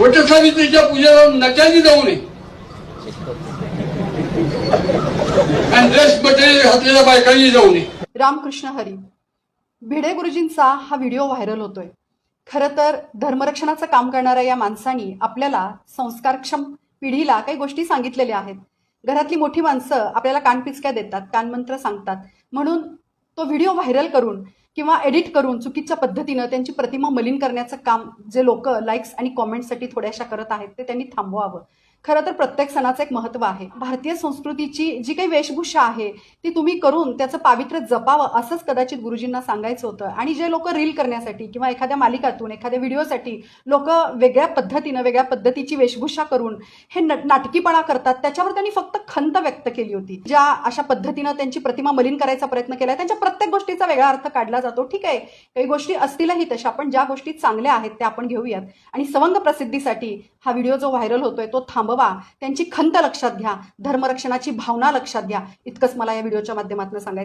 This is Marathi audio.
वटसावित्रीच्या पूजेला नट्याने जाऊ नये. आणि ड्रेस मटेरियल घातलेल्या बायकांनी जाऊ नये. रामकृष्ण हरी भिडे गुरुजींचा हा व्हिडिओ व्हायरल होतोय. खरं तर धर्मरक्षणाचं काम करणाऱ्या या माणसांनी आपल्याला संस्कारक्षम पिढीला काही गोष्टी सांगितलेल्या आहेत. घरातली मोठी माणसं आपल्याला कानपिचक्या देतात कानमंत्र सांगतात. म्हणून तो व्हिडिओ व्हायरल करून किंवा एडिट करून चुकीच्या पद्धतीनं त्यांची प्रतिमा मलिन करण्याचं काम जे लोक लाईक्स आणि कॉमेंटसाठी थोड्याशा करत आहेत ते त्यांनी थांबवावं. खरं तर प्रत्येक सणाचं एक महत्त्व आहे. भारतीय संस्कृतीची जी काही वेशभूषा आहे ती तुम्ही करून त्याचं पावित्र्य जपावं असंच कदाचित गुरुजींना सांगायचं होतं. आणि जे लोक रील करण्यासाठी किंवा एखाद्या मालिकातून एखाद्या व्हिडिओसाठी लोक वेगळ्या पद्धतीनं वेगळ्या पद्धतीची वेशभूषा करून हे नट- नाटकीपणा करतात त्याच्यावर त्यांनी फक्त खंत व्यक्त केली होती. ज्या अशा पद्धतीनं त्यांची प्रतिमा मलिन करायचा प्रयत्न केला त्यांच्या प्रत्येक गोष्टीचा वेगळा अर्थ काढला जातो. ठीक आहे काही गोष्टी असतीलही तशा पण ज्या गोष्टी चांगल्या आहेत त्या आपण घेऊयात. आणि सवंग प्रसिद्धीसाठी हा व्हिडिओ जो व्हायरल होतोय तो थांबव. त्यांची खंत लक्षात घ्या. धर्मरक्षणाची भावना लक्षात घ्या. इतकंच मला या व्हिडिओच्या माध्यमातून सांगायचं